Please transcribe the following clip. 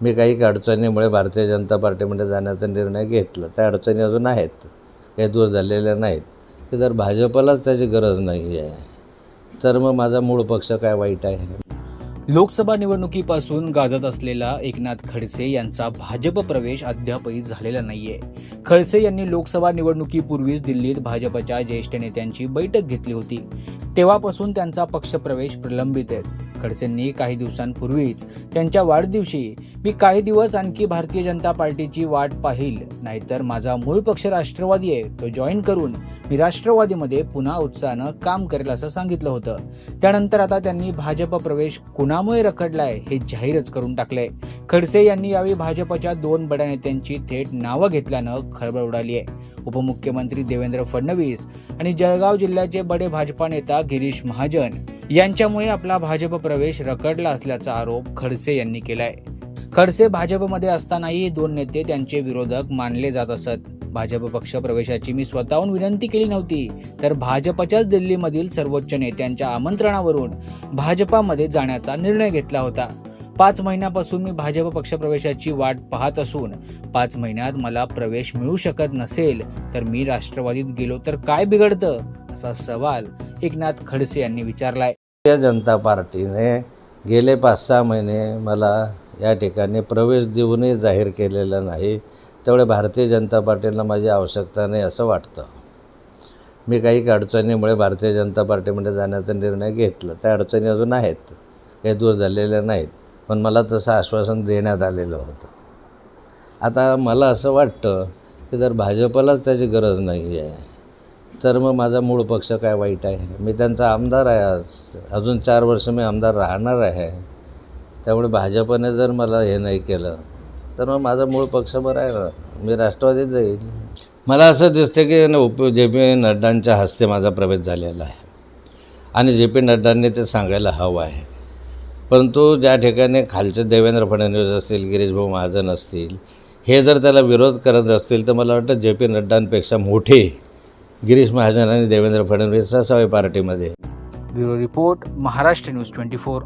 मी काही अडचणीमुळे भारतीय जनता पार्टीमध्ये जाण्याचा निर्णय घेतला. त्या अडचणी अजून आहेत. काही दूर झालेल्या नाहीत. की जर भाजपलाच त्याची गरज नाही आहे तर मग माझा मूळ पक्ष काय वाईट आहे? लोकसभा निवडणुकीपासून गाजत असलेला एकनाथ खडसे यांचा भाजप प्रवेश अद्यापही झालेला नाहीये. खडसे यांनी लोकसभा निवडणुकीपूर्वीच दिल्लीत भाजपच्या ज्येष्ठ नेत्यांची बैठक घेतली होती. तेव्हापासून त्यांचा पक्षप्रवेश प्रलंबित आहे. खडसेंनी काही दिवसांपूर्वीच त्यांच्या वाढदिवशी मी काही दिवस आणखी भारतीय जनता पार्टीची वाट पाहिल. नाहीतर माझा मूळ पक्ष राष्ट्रवादी आहे तो जॉईन करून मी राष्ट्रवादीमध्ये पुन्हा उत्साहानं काम करेल असं सांगितलं होतं. त्यानंतर आता त्यांनी भाजप प्रवेश कुणामुळे रखडलाय हे जाहीरच करून टाकलंय. खडसे यांनी यावेळी भाजपच्या दोन बड्या नेत्यांची थेट नावं घेतल्यानं खळबळ उडाली आहे. उपमुख्यमंत्री देवेंद्र फडणवीस आणि जळगाव जिल्ह्याचे बडे भाजपा नेता गिरीश महाजन यांच्यामुळे आपला भाजप प्रवेश रखडला असल्याचा आरोप खडसे यांनी केलाय. खडसे भाजपमध्ये असतानाही दोन नेते त्यांचे विरोधक मानले जात असत. भाजप पक्ष प्रवेशाची मी स्वतःहून विनंती केली नव्हती तर भाजपच्याच दिल्लीमधील सर्वोच्च नेत्यांच्या आमंत्रणावरून भाजपामध्ये जाण्याचा निर्णय घेतला होता. पाच महिन्यापासून मी भाजप पक्षप्रवेशाची वाट पाहत असून पाच महिन्यात मला प्रवेश मिळू शकत नसेल तर मी राष्ट्रवादीत गेलो तर काय बिघडतं? असा सवाल एकनाथ खडसे यांनी विचारलाय. भारतीय जनता पार्टीने गेले पाच सहा महिने मला या ठिकाणी प्रवेश देऊनही जाहीर केलेला नाही. त्यामुळे भारतीय जनता पार्टीला माझी आवश्यकता नाही असं वाटतं. मी काही अडचणीमुळे भारतीय जनता पार्टीमध्ये जाण्याचा निर्णय घेतला. त्या अडचणी अजून आहेत. काही दूर झालेल्या नाहीत. पण मला तसं आश्वासन देण्यात आलेलं होतं. आता मला असं वाटतं की जर भाजपलाच त्याची गरज नाही आहे तर मग माझा मूळ पक्ष काय वाईट आहे? मी त्यांचा आमदार आहे आज. अजून चार वर्ष मी आमदार राहणार आहे. त्यामुळे भाजपने जर मला हे नाही केलं तर मग माझा मूळ पक्ष बरा आहे ना? मी राष्ट्रवादीत जाईल. मला असं दिसतं की ना उप जे पी नड्डांच्या हस्ते माझा प्रवेश झालेला आहे. आणि जे पी नड्डांनी ते सांगायला हवं आहे. परंतु ज्या ठिकाणी खालचे देवेंद्र फडणवीस असतील गिरीशभाऊ महाजन असतील हे जर त्याला विरोध करत असतील तर मला वाटतं जे पी नड्डांपेक्षा मोठे गिरीश महाजन आणि देवेंद्र फडणवीस असावे पार्टीमध्ये. Bureau report Maharashtra news twenty four.